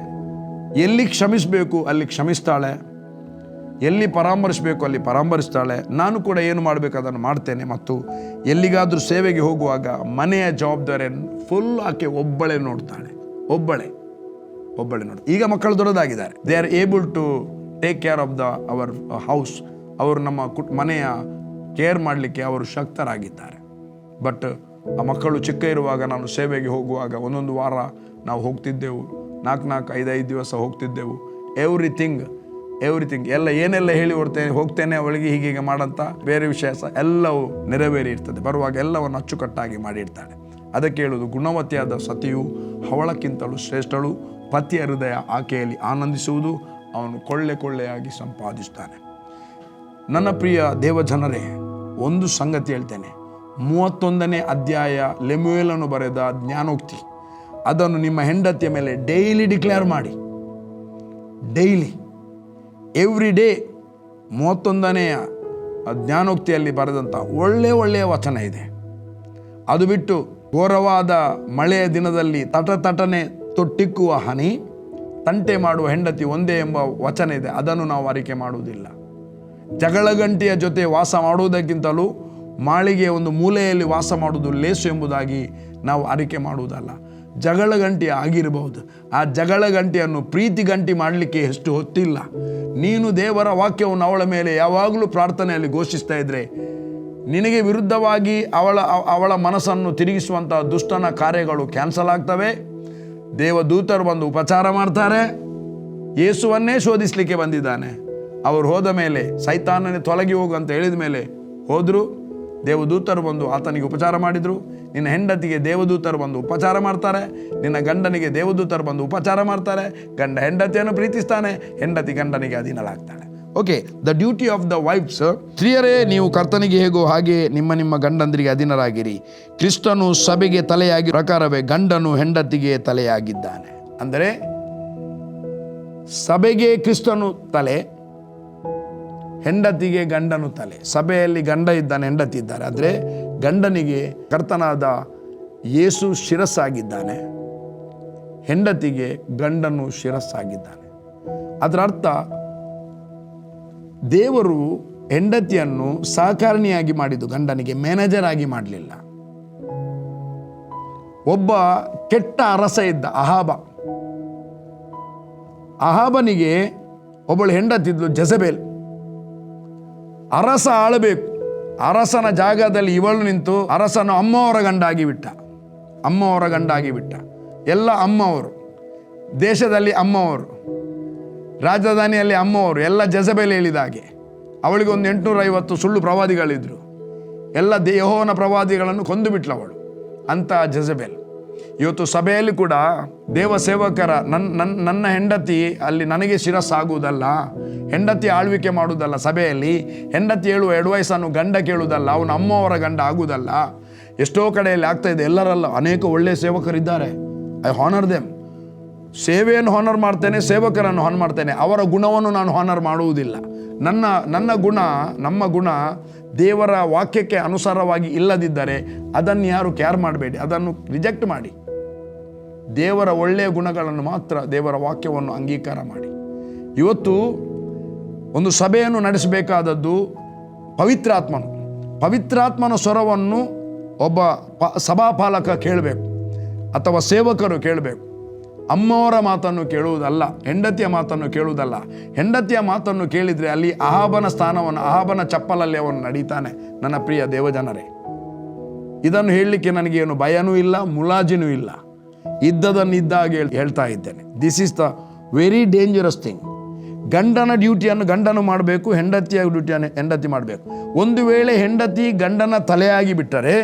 ಎಲ್ಲಿ ಕ್ಷಮಿಸಬೇಕು ಅಲ್ಲಿ ಕ್ಷಮಿಸ್ತಾಳೆ. ಎಲ್ಲಿ ಪರಾಮರಿಸಬೇಕು ಅಲ್ಲಿ ಪರಾಮರಿಸ್ತಾಳೆ ನಾನು ಕೂಡ ಏನು ಮಾಡಬೇಕು, ಅದನ್ನು ಮಾಡ್ತೇನೆ. ಮತ್ತು ಎಲ್ಲಿಗಾದರೂ ಸೇವೆಗೆ ಹೋಗುವಾಗ ಮನೆಯ ಜವಾಬ್ದಾರಿಯನ್ನು ಫುಲ್ ಆಕೆ ಒಬ್ಬಳೇ ನೋಡ್ತಾಳೆ. ಒಬ್ಬಳೇ. ಒಬ್ಬಳೆ ನೋಡಿ ಈಗ ಮಕ್ಕಳು ದೊಡ್ಡದಾಗಿದ್ದಾರೆ. They are able to take care of the our house ಅವರು ನಮ್ಮ ಕುಟ್, ಮನೆಯ ಕೇರ್ ಮಾಡಲಿಕ್ಕೆ ಅವರು ಶಕ್ತರಾಗಿದ್ದಾರೆ. ಬಟ್ ಆ ಮಕ್ಕಳು ಚಿಕ್ಕ ಇರುವಾಗ ನಾನು ಸೇವೆಗೆ ಹೋಗುವಾಗ ಒಂದೊಂದು ವಾರ ನಾವು ಹೋಗ್ತಿದ್ದೆವು. ನಾಲ್ಕು ನಾಲ್ಕು ಐದೈದು ದಿವಸ ಹೋಗ್ತಿದ್ದೆವು. ಎವ್ರಿಥಿಂಗ್ ಎವ್ರಿಥಿಂಗ್ ಎಲ್ಲ ಏನೆಲ್ಲ ಹೇಳಿ ಹೊರ್ತೇನೆ ಹೋಗ್ತೇನೆ ಅವಳಿಗೆ ಹೀಗೆ ಹೀಗೆ ಮಾಡಂತ ಬೇರೆ ವಿಷಯ ಸಹ ಎಲ್ಲವೂ ನೆರವೇರಿ ಇರ್ತದೆ ಬರುವಾಗ ಎಲ್ಲವನ್ನು ಅಚ್ಚುಕಟ್ಟಾಗಿ ಮಾಡಿರ್ತಾಳೆ. ಅದಕ್ಕೆ ಹೇಳುವುದು ಗುಣವತಿಯಾದ ಸತಿಯು, ಅವಳಕ್ಕಿಂತಲೂ ಶ್ರೇಷ್ಠಳು. ಪತಿಯ ಹೃದಯ ಆಕೆಯಲ್ಲಿ ಆನಂದಿಸುವುದು, ಅವನು ಕೊಳ್ಳೆ ಕೊಳ್ಳೆಯಾಗಿ ಸಂಪಾದಿಸ್ತಾನೆ. ನನ್ನ ಪ್ರಿಯ ದೇವಜನರೇ, ಒಂದು ಸಂಗತಿ ಹೇಳ್ತೇನೆ. ಮೂವತ್ತೊಂದನೇ ಅಧ್ಯಾಯ ಲೆಮುಯೆಲನ್ನು ಬರೆದ ಜ್ಞಾನೋಕ್ತಿ. ಅದನ್ನು ನಿಮ್ಮ ಹೆಂಡತಿಯ ಮೇಲೆ ಡೈಲಿ ಡಿಕ್ಲೇರ್ ಮಾಡಿ. ಡೈಲಿ. ಎವ್ರಿ ಡೇ ಮೂವತ್ತೊಂದನೆಯ ಜ್ಞಾನೋಕ್ತಿಯಲ್ಲಿ ಬರೆದಂಥ ಒಳ್ಳೆಯ ಒಳ್ಳೆಯ ವಚನ ಇದೆ. ಅದು ಬಿಟ್ಟು ಘೋರವಾದ ಮಳೆಯ ದಿನದಲ್ಲಿ ತಟ ತಟನೆ ತೊಟ್ಟಿಕ್ಕುವ ಹನಿ, ತಂಟೆ ಮಾಡುವ ಹೆಂಡತಿ ಒಂದೇ ಎಂಬ ವಚನ ಇದೆ. ಅದನ್ನು ನಾವು ಅರಿಕೆ ಮಾಡುವುದಿಲ್ಲ. ಜಗಳಗಂಟಿಯ ಜೊತೆ ವಾಸ ಮಾಡುವುದಕ್ಕಿಂತಲೂ ಮಾಳಿಗೆಯ ಒಂದು ಮೂಲೆಯಲ್ಲಿ ವಾಸ ಮಾಡುವುದು ಲೇಸು ಎಂಬುದಾಗಿ ನಾವು ಅರಿಕೆ ಮಾಡುವುದಲ್ಲ. ಜಗಳ ಗಂಟಿ ಆಗಿರಬಹುದು. ಆ ಜಗಳ ಗಂಟಿಯನ್ನು ಪ್ರೀತಿ ಗಂಟಿ ಮಾಡಲಿಕ್ಕೆ ಎಷ್ಟು ಹೊತ್ತಿಲ್ಲ. ನೀನು ದೇವರ ವಾಕ್ಯವನ್ನು ಅವಳ ಮೇಲೆ ಯಾವಾಗಲೂ ಪ್ರಾರ್ಥನೆಯಲ್ಲಿ ಘೋಷಿಸ್ತಾ ಇದ್ರೆ, ನಿನಗೆ ವಿರುದ್ಧವಾಗಿ ಅವಳ ಅವಳ ಮನಸ್ಸನ್ನು ತಿರುಗಿಸುವಂಥ ದುಷ್ಟನ ಕಾರ್ಯಗಳು ಕ್ಯಾನ್ಸಲ್ ಆಗ್ತವೆ. ದೇವದೂತರು ಬಂದು ಉಪಚಾರ ಮಾಡ್ತಾರೆ. ಯೇಸುವನ್ನೇ ಶೋಧಿಸಲಿಕ್ಕೆ ಬಂದಿದ್ದಾನೆ. ಅವರು ಹೋದ ಮೇಲೆ ಸೈತಾನನೇ ತೊಲಗಿ ಹೋಗು ಅಂತ ಹೇಳಿದ ಮೇಲೆ ಹೋದರು. ದೇವದೂತರು ಬಂದು ಆತನಿಗೆ ಉಪಚಾರ ಮಾಡಿದರು. ನಿನ್ನ ಹೆಂಡತಿಗೆ ದೇವದೂತರು ಬಂದು ಉಪಚಾರ ಮಾಡ್ತಾರೆ, ನಿನ್ನ ಗಂಡನಿಗೆ ದೇವದೂತರು ಬಂದು ಉಪಚಾರ ಮಾಡ್ತಾರೆ, ಗಂಡ ಹೆಂಡತಿಯನ್ನು ಪ್ರೀತಿಸ್ತಾನೆ, ಹೆಂಡತಿ ಗಂಡನಿಗೆ ಅಧೀನಳಾಗ್ತಾಳೆ. Okay the duty of the wives ಸ್ತ್ರೀಯರೇ, ನೀವು ಕರ್ತನಿಗೆ ಹೇಗೋ ಹಾಗೆ ನಿಮ್ಮ ನಿಮ್ಮ ಗಂಡಂದರಿಗೆ ಅಧೀನರಾಗಿರಿ. ಕ್ರಿಸ್ತನು ಸಭೆಗೆ ತಲೆಯಾಗಿ, ಪ್ರಕಾರವೇ ಗಂಡನು ಹೆಂಡತಿಗೆ ತಲೆಯಾಗಿದ್ದಾನೆ. ಅಂದರೆ, ಸಭೆಗೆ ಕ್ರಿಸ್ತನು ತಲೆ ಹೆಂಡತಿಗೆ ಗಂಡನು ತಲೆ. ಸಭೆಯಲ್ಲಿ ಗಂಡ ಇದ್ದಾನೆ, ಹೆಂಡತಿ ಇದ್ದಾರೆ. ಆದರೆ ಗಂಡನಿಗೆ ಕರ್ತನಾದ ಯೇಸು ಶಿರಸ್ಸಾಗಿದ್ದಾನೆ. ಹೆಂಡತಿಗೆ ಗಂಡನು ಶಿರಸ್ಸಾಗಿದ್ದಾನೆ. ಅದರ ಅರ್ಥ, ದೇವರು ಹೆಂಡತಿಯನ್ನು ಸಹಕಾರಣಿಯಾಗಿ ಮಾಡಿದ್ದು ಗಂಡನಿಗೆ, ಮ್ಯಾನೇಜರ್ ಆಗಿ ಮಾಡಲಿಲ್ಲ. ಒಬ್ಬ ಕೆಟ್ಟ ಅರಸ ಇದ್ದ ಅಹಾಬ. ಅಹಾಬನಿಗೆ ಒಬ್ಬಳು ಹೆಂಡತಿದ್ಲು ಜಸಬೇಲ್. ಅರಸ ಆಳಬೇಕು. ಅರಸನ ಜಾಗದಲ್ಲಿ ಇವಳು ನಿಂತು ಅರಸನು ಅಮ್ಮವರ ಗಂಡಾಗಿ ಬಿಟ್ಟ. ಅಮ್ಮವರ ಗಂಡಾಗಿ ಬಿಟ್ಟ. ಎಲ್ಲ ಅಮ್ಮವರು. ದೇಶದಲ್ಲಿ ಅಮ್ಮವರು. ರಾಜಧಾನಿಯಲ್ಲಿ ಅಮ್ಮವರು. ಎಲ್ಲ ಜಸಬೆಲೆ ಹೇಳಿದ ಹಾಗೆ. ಅವಳಿಗೆ ಒಂದು ಎಂಟುನೂರೈವತ್ತು ಸುಳ್ಳು ಪ್ರವಾದಿಗಳಿದ್ರು. ಎಲ್ಲ ದೇಹೋನ ಪ್ರವಾದಿಗಳನ್ನು ಕೊಂದು ಬಿಟ್ಲು ಅವಳು. ಅಂತ ಜಸಬೇಲ್ ಇವತ್ತು ಸಭೆಯಲ್ಲಿ ಕೂಡ ದೇವ ಸೇವಕರ ನನ್ನ ನನ್ನ ನನ್ನ ಹೆಂಡತಿ ಅಲ್ಲಿ ನನಗೆ ಶಿರಸ್ಸಾಗುವುದಲ್ಲ, ಹೆಂಡತಿ ಆಳ್ವಿಕೆ ಮಾಡುವುದಲ್ಲ ಸಭೆಯಲ್ಲಿ, ಹೆಂಡತಿ ಹೇಳುವ ಎಡ್ವೈಸನ್ನು ಗಂಡ ಕೇಳುವುದಲ್ಲ, ಅವನು ಅಮ್ಮವರ ಗಂಡ ಆಗುವುದಲ್ಲ, ಎಷ್ಟೋ ಕಡೆಯಲ್ಲಿ ಆಗ್ತಾ ಇದೆ, ಎಲ್ಲರಲ್ಲ ಅನೇಕ ಒಳ್ಳೆಯ ಸೇವಕರಿದ್ದಾರೆ. ಐ ಹಾನರ್ ದೆಮ್ ಸೇವೆಯನ್ನು ಹಾನರ್ ಮಾಡ್ತೇನೆ, ಸೇವಕರನ್ನು ಹಾನ್ ಮಾಡ್ತೇನೆ. ಅವರ ಗುಣವನ್ನು ನಾನು ಹಾನರ್ ಮಾಡುವುದಿಲ್ಲ. ನನ್ನ ನನ್ನ ಗುಣ, ನಮ್ಮ ಗುಣ ದೇವರ ವಾಕ್ಯಕ್ಕೆ ಅನುಸಾರವಾಗಿ ಇಲ್ಲದಿದ್ದರೆ ಅದನ್ನು ಯಾರು ಕೇರ್ ಮಾಡಬೇಡಿ, ಅದನ್ನು ರಿಜೆಕ್ಟ್ ಮಾಡಿ. ದೇವರ ಒಳ್ಳೆಯ ಗುಣಗಳನ್ನು ಮಾತ್ರ ದೇವರ ವಾಕ್ಯವನ್ನು ಅಂಗೀಕಾರ ಮಾಡಿ. ಇವತ್ತು ಒಂದು ಸಭೆಯನ್ನು ನಡೆಸಬೇಕಾದದ್ದು ಪವಿತ್ರಾತ್ಮನು. ಪವಿತ್ರಾತ್ಮನ ಸ್ವರವನ್ನು ಒಬ್ಬ ಪ, ಸಭಾಪಾಲಕ ಕೇಳಬೇಕು, ಅಥವಾ ಸೇವಕರು ಕೇಳಬೇಕು. ಅಮ್ಮವರ ಮಾತನ್ನು ಕೇಳುವುದಲ್ಲ, ಹೆಂಡತಿಯ ಮಾತನ್ನು ಕೇಳುವುದಲ್ಲ. ಹೆಂಡತಿಯ ಮಾತನ್ನು ಕೇಳಿದರೆ ಅಲ್ಲಿ ಅಹಾಬನ ಸ್ಥಾನವನ್ನು, ಅಹಾಬನ ಚಪ್ಪಲಲ್ಲಿ ಅವನು ನಡೀತಾನೆ. ನನ್ನ ಪ್ರಿಯ ದೇವಜನರೇ, ಇದನ್ನು ಹೇಳಲಿಕ್ಕೆ ನನಗೇನು ಭಯನೂ ಇಲ್ಲ, ಮುಲಾಜಿನೂ ಇಲ್ಲ. ಇದ್ದದನ್ನು ಇದ್ದಾಗ ಹೇಳ್- ಹೇಳ್ತಾ ಇದ್ದೇನೆ. This is the very dangerous thing ಗಂಡನ ಡ್ಯೂಟಿಯನ್ನು ಗಂಡನು ಮಾಡಬೇಕು, ಹೆಂಡತಿಯ ಡ್ಯೂಟಿಯನ್ನು ಹೆಂಡತಿ ಮಾಡಬೇಕು. ಒಂದು ವೇಳೆ ಹೆಂಡತಿ ಗಂಡನ ತಲೆಯಾಗಿ ಬಿಟ್ಟರೆ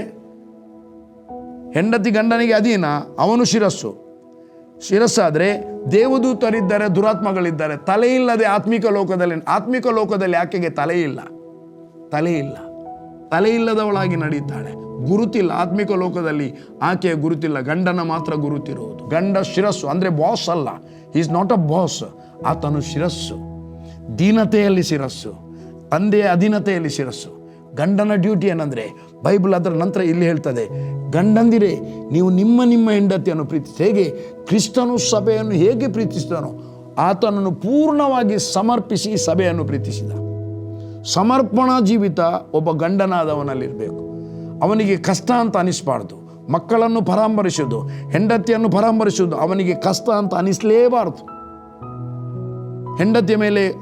ಹೆಂಡತಿ ಗಂಡನಿಗೆ ಅಧೀನ, ಅವನು ಶಿರಸ್ಸು. ಶಿರಸ್ಸಾದರೆ ದೇವದೂತರಿದ್ದಾರೆ, ದುರಾತ್ಮಗಳಿದ್ದಾರೆ. ತಲೆ ಇಲ್ಲದೆ ಆತ್ಮಿಕ ಲೋಕದಲ್ಲಿ ಆತ್ಮಿಕ ಲೋಕದಲ್ಲಿ ಆಕೆಗೆ ತಲೆ ಇಲ್ಲ? ತಲೆ ಇಲ್ಲ. ತಲೆ ಇಲ್ಲದವಳಾಗಿ ನಡೆಯುತ್ತಾಳೆ ಗುರುತಿಲ್ಲ. ಆತ್ಮಿಕ ಲೋಕದಲ್ಲಿ ಆಕೆಯ ಗುರುತಿಲ್ಲ. ಗಂಡನ ಮಾತ್ರ ಗುರುತಿರುವುದು. ಗಂಡ ಶಿರಸ್ಸು. ಅಂದರೆ ಬಾಸ್ ಅಲ್ಲ. ಈಸ್ ನಾಟ್ ಅ ಬಾಸ್ ಆತನು ಶಿರಸ್ಸು. ದೀನತೆಯಲ್ಲಿ ಶಿರಸ್ಸು. ತಂದೆಯ ಅಧೀನತೆಯಲ್ಲಿ ಶಿರಸ್ಸು. ಗಂಡನ ಡ್ಯೂಟಿ ಏನಂದರೆ ಬೈಬಲ್ ಅದರ ನಂತರ ಇಲ್ಲಿ ಹೇಳ್ತದೆ, ಗಂಡಂದಿರೇ, ನೀವು ನಿಮ್ಮ ನಿಮ್ಮ ಹೆಂಡತಿಯನ್ನು ಪ್ರೀತಿಸಿ. ಹೇಗೆ? ಕ್ರಿಸ್ತನು ಸಭೆಯನ್ನು ಹೇಗೆ ಪ್ರೀತಿಸಿದನೋ, ಆತನನ್ನು ಪೂರ್ಣವಾಗಿ ಸಮರ್ಪಿಸಿ ಸಭೆಯನ್ನು ಪ್ರೀತಿಸಿದ. ಸಮರ್ಪಣಾ ಜೀವಿತ ಒಬ್ಬ ಗಂಡನಾದವನಲ್ಲಿರಬೇಕು. ಅವನಿಗೆ ಕಷ್ಟ ಅಂತ ಅನಿಸ್ಬಾರ್ದು. ಮಕ್ಕಳನ್ನು ಪರಾಮರಿಸೋದು ಹೆಂಡತಿಯನ್ನು ಪರಾಮರಿಸೋದು ಅವನಿಗೆ ಕಷ್ಟ ಅಂತ ಅನಿಸಲೇಬಾರದು. ಹೆಂಡತಿಯ ಮೇಲೆ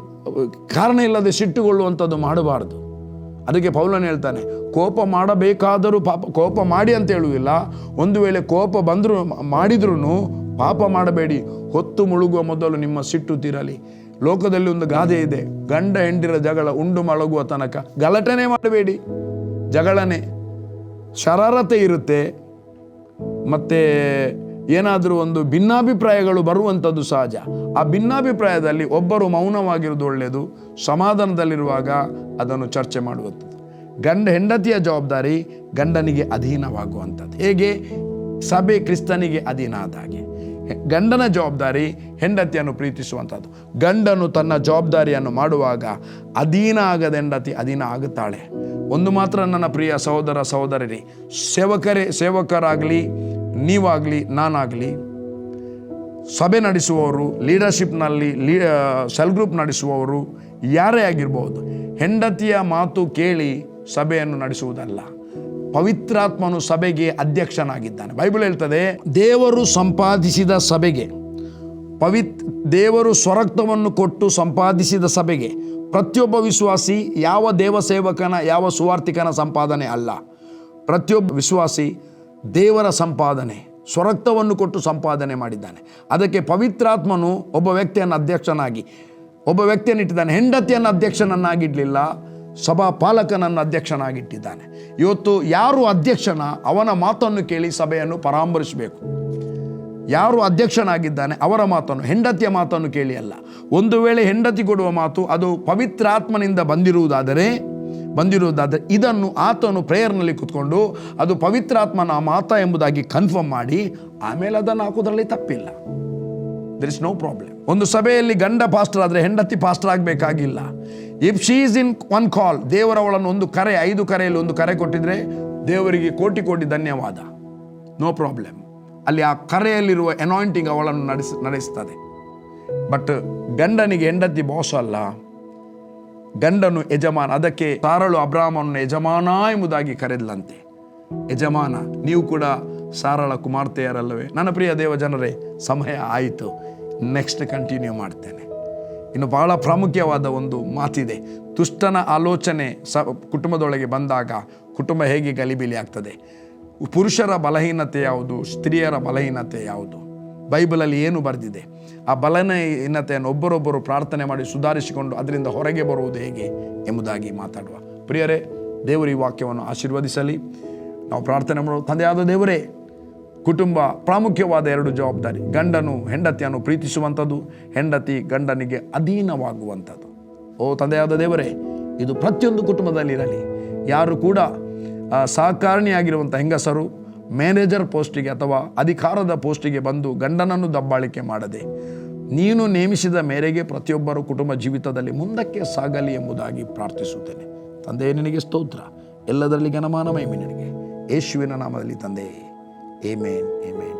ಕಾರಣ ಇಲ್ಲದೆ ಸಿಟ್ಟುಗೊಳ್ಳುವಂಥದ್ದು ಮಾಡಬಾರ್ದು. ಅದಕ್ಕೆ ಪೌಲನ್ ಹೇಳ್ತಾನೆ, ಕೋಪ ಮಾಡಬೇಕಾದರೂ ಪಾಪ, ಕೋಪ ಮಾಡಿ ಅಂತ ಹೇಳುವುದಿಲ್ಲ. ಒಂದು ವೇಳೆ ಕೋಪ ಬಂದರೂ ಮಾಡಿದ್ರೂ ಪಾಪ ಮಾಡಬೇಡಿ. ಹೊತ್ತು ಮುಳುಗುವ ಮೊದಲು ನಿಮ್ಮ ಸಿಟ್ಟು ತೀರಲಿ. ಲೋಕದಲ್ಲಿ ಒಂದು ಗಾದೆ ಇದೆ, ಗಂಡ ಹೆಂಡಿರ ಜಗಳ ಉಂಡು ಮಳಗುವ ತನಕ. ಗಲಾಟೆನೇ ಮಾಡಬೇಡಿ. ಜಗಳನೆ, ಶರಾರತೆ ಇರುತ್ತೆ, ಮತ್ತು ಏನಾದರೂ ಒಂದು ಭಿನ್ನಾಭಿಪ್ರಾಯಗಳು ಬರುವಂಥದ್ದು ಸಹಜ. ಆ ಭಿನ್ನಾಭಿಪ್ರಾಯದಲ್ಲಿ ಒಬ್ಬರು ಮೌನವಾಗಿರೋದು ಒಳ್ಳೆಯದು, ಸಮಾಧಾನದಲ್ಲಿರುವಾಗ ಅದನ್ನು ಚರ್ಚೆ ಮಾಡುವಂಥದ್ದು. ಗಂಡ ಹೆಂಡತಿಯ ಜವಾಬ್ದಾರಿ ಗಂಡನಿಗೆ ಅಧೀನವಾಗುವಂಥದ್ದು. ಹೇಗೆ? ಸಭೆ ಕ್ರಿಸ್ತನಿಗೆ ಅಧೀನ ಆದ ಹಾಗೆ. ಗಂಡನ ಜವಾಬ್ದಾರಿ ಹೆಂಡತಿಯನ್ನು ಪ್ರೀತಿಸುವಂಥದ್ದು. ಗಂಡನು ತನ್ನ ಜವಾಬ್ದಾರಿಯನ್ನು ಮಾಡುವಾಗ ಅಧೀನ ಆಗದ ಹೆಂಡತಿ ಅಧೀನ ಆಗುತ್ತಾಳೆ. ಒಂದು ಮಾತ್ರ ನನ್ನ ಪ್ರಿಯ ಸಹೋದರ ಸಹೋದರರಿ, ಸೇವಕರೇ, ಸೇವಕರಾಗಲಿ ನೀವಾಗಲಿ, ನಾನಾಗಲಿ, ಸಭೆ ನಡೆಸುವವರು ಲೀಡರ್ಶಿಪ್ನಲ್ಲಿ ಲೀ ಸೆಲ್ ಗ್ರೂಪ್ ನಡೆಸುವವರು ಯಾರೇ ಆಗಿರ್ಬೋದು, ಹೆಂಡತಿಯ ಮಾತು ಕೇಳಿ ಸಭೆಯನ್ನು ನಡೆಸುವುದಲ್ಲ. ಪವಿತ್ರಾತ್ಮನು ಸಭೆಗೆ ಅಧ್ಯಕ್ಷನಾಗಿದ್ದಾನೆ. ಬೈಬಲ್ ಹೇಳ್ತದೆ, ದೇವರು ಸಂಪಾದಿಸಿದ ಸಭೆಗೆ, ಪವಿತ್, ದೇವರು ಸ್ವರಕ್ತವನ್ನು ಕೊಟ್ಟು ಸಂಪಾದಿಸಿದ ಸಭೆಗೆ ಪ್ರತಿಯೊಬ್ಬ ವಿಶ್ವಾಸಿ ಯಾವ ದೇವಸೇವಕನ, ಯಾವ ಸುವಾರ್ಥಿಕನ ಸಂಪಾದನೆ ಅಲ್ಲ. ಪ್ರತಿಯೊಬ್ಬ ವಿಶ್ವಾಸಿ ದೇವರ ಸಂಪಾದನೆ, ಸ್ವರಕ್ತವನ್ನು ಕೊಟ್ಟು ಸಂಪಾದನೆ ಮಾಡಿದ್ದಾನೆ. ಅದಕ್ಕೆ ಪವಿತ್ರಾತ್ಮನು ಒಬ್ಬ ವ್ಯಕ್ತಿಯನ್ನು ಅಧ್ಯಕ್ಷನಾಗಿ, ಒಬ್ಬ ವ್ಯಕ್ತಿಯನ್ನು ಇಟ್ಟಿದ್ದಾನೆ. ಹೆಂಡತಿಯನ್ನು ಅಧ್ಯಕ್ಷನನ್ನಾಗಿಡಲಿಲ್ಲ ಸಭಾ ಪಾಲಕನನ್ನು ಅಧ್ಯಕ್ಷನಾಗಿಟ್ಟಿದ್ದಾನೆ. ಇವತ್ತು ಯಾರು ಅಧ್ಯಕ್ಷನ? ಅವನ ಮಾತನ್ನು ಕೇಳಿ ಸಭೆಯನ್ನು ಪರಾಮರಿಸಬೇಕು ಯಾರು ಅಧ್ಯಕ್ಷನಾಗಿದ್ದಾನೆ? ಅವರ ಮಾತನ್ನು, ಹೆಂಡತಿಯ ಮಾತನ್ನು ಕೇಳಿ ಅಲ್ಲ ಒಂದು ವೇಳೆ ಹೆಂಡತಿ ಕೊಡುವ ಮಾತು ಅದು ಪವಿತ್ರಾತ್ಮನಿಂದ ಬಂದಿರುವುದಾದರೆ ಬಂದಿರುವುದಾದರೆ ಇದನ್ನು ಆತನು ಪ್ರೇಯರ್ನಲ್ಲಿ ಕೂತ್ಕೊಂಡು ಅದು ಪವಿತ್ರಾತ್ಮನ ಮಾತ ಎಂಬುದಾಗಿ ಕನ್ಫರ್ಮ್ ಮಾಡಿ, ಆಮೇಲೆ ಅದನ್ನು ಹಾಕೋದ್ರಲ್ಲಿ ತಪ್ಪಿಲ್ಲ. ದರ್ ಇಸ್ ನೋ ಪ್ರಾಬ್ಲಮ್ ಒಂದು ಸಭೆಯಲ್ಲಿ ಗಂಡ ಪಾಸ್ಟರ್ ಆದರೆ ಹೆಂಡತಿ pastor ಆಗಬೇಕಾಗಿಲ್ಲ. If she is in one call ದೇವರವಳನ್ನು ಒಂದು ಕರೆ, ಐದು ಕರೆಯಲ್ಲಿ ಒಂದು ಕರೆ ಕೊಟ್ಟಿದ್ರೆ ದೇವರಿಗೆ ಕೋಟಿ ಕೋಟಿ ಧನ್ಯವಾದ. ನೋ ಪ್ರಾಬ್ಲಮ್ ಅಲ್ಲಿ ಆ ಕರೆಯಲ್ಲಿರುವ ಅನಾಯಿಂಟಿಂಗ್ ಅವಳನ್ನು ನಡೆಸ, ನಡೆಸ್ತದೆ. ಬಟ್ ಗಂಡನಿಗೆ ಹೆಂಡತಿ ಬಾಸ್ ಅಲ್ಲ ಗಂಡನು ಯಜಮಾನ, ಅದಕ್ಕೆ ಸಾರಳು ಅಬ್ರಾಹ್ಮನನ್ನು ಯಜಮಾನ ಎಂಬುದಾಗಿ ಕರೆದಲಂತೆ. ಯಜಮಾನ, ನೀವು ಕೂಡ ಸಾರಳ ಕುಮಾರ್ತೆಯರಲ್ಲವೇ? ನನ್ನ ಪ್ರಿಯ ದೇವ ಜನರೇ ಸಮಯ ಆಯಿತು. ನೆಕ್ಸ್ಟ್ ಕಂಟಿನ್ಯೂ ಮಾಡ್ತೇನೆ. ಇನ್ನು ಬಹಳ ಪ್ರಾಮುಖ್ಯವಾದ ಒಂದು ಮಾತಿದೆ. ತುಷ್ಟನ ಆಲೋಚನೆ ಸ, ಕುಟುಂಬದೊಳಗೆ ಬಂದಾಗ ಕುಟುಂಬ ಹೇಗೆ ಗಲಿಬಿಲಿ ಆಗ್ತದೆ? ಪುರುಷರ ಬಲಹೀನತೆ ಯಾವುದು, ಸ್ತ್ರೀಯರ ಬಲಹೀನತೆ ಯಾವುದು? ಬೈಬಲಲ್ಲಿ ಏನು ಬರೆದಿದೆ? ಆ ಬಲನಹೀನತೆಯನ್ನು ಒಬ್ಬರೊಬ್ಬರು ಪ್ರಾರ್ಥನೆ ಮಾಡಿ ಸುಧಾರಿಸಿಕೊಂಡು ಅದರಿಂದ ಹೊರಗೆ ಬರುವುದು ಹೇಗೆ ಎಂಬುದಾಗಿ ಮಾತಾಡುವ. ಪ್ರಿಯರೇ, ದೇವರು ಈ ವಾಕ್ಯವನ್ನು ಆಶೀರ್ವದಿಸಲಿ. ನಾವು ಪ್ರಾರ್ಥನೆ ಮಾಡುವ ತಂದೆಯಾದ ದೇವರೇ, ಕುಟುಂಬ ಪ್ರಾಮುಖ್ಯವಾದ ಎರಡು ಜವಾಬ್ದಾರಿ. ಗಂಡನು ಹೆಂಡತಿಯನ್ನು ಪ್ರೀತಿಸುವಂಥದ್ದು, ಹೆಂಡತಿ ಗಂಡನಿಗೆ ಅಧೀನವಾಗುವಂಥದ್ದು. ಓ ತಂದೆಯಾದ ದೇವರೇ, ಇದು ಪ್ರತಿಯೊಂದು ಕುಟುಂಬದಲ್ಲಿರಲಿ. ಯಾರು ಕೂಡ ಸಹಕಾರಣಿಯಾಗಿರುವಂಥ ಹೆಂಗಸರು ಮ್ಯಾನೇಜರ್ ಪೋಸ್ಟಿಗೆ ಅಥವಾ ಅಧಿಕಾರದ ಪೋಸ್ಟಿಗೆ ಬಂದು ಗಂಡನನ್ನು ದಬ್ಬಾಳಿಕೆ ಮಾಡದೆ, ನೀನು ನೇಮಿಸಿದ ಮೇರೆಗೆ ಪ್ರತಿಯೊಬ್ಬರು ಕುಟುಂಬ ಜೀವಿತದಲ್ಲಿ ಮುಂದಕ್ಕೆ ಸಾಗಲಿ ಎಂಬುದಾಗಿ ಪ್ರಾರ್ಥಿಸುತ್ತೇನೆ. ತಂದೆ ನಿನಗೆ ಸ್ತೋತ್ರ. ಎಲ್ಲದರಲ್ಲಿ ಘನಮಾನ ಮೈಮಿ ನಿನಗೆ. ಯೇಸುವಿನ ನಾಮದಲ್ಲಿ ತಂದೆ. Amen amen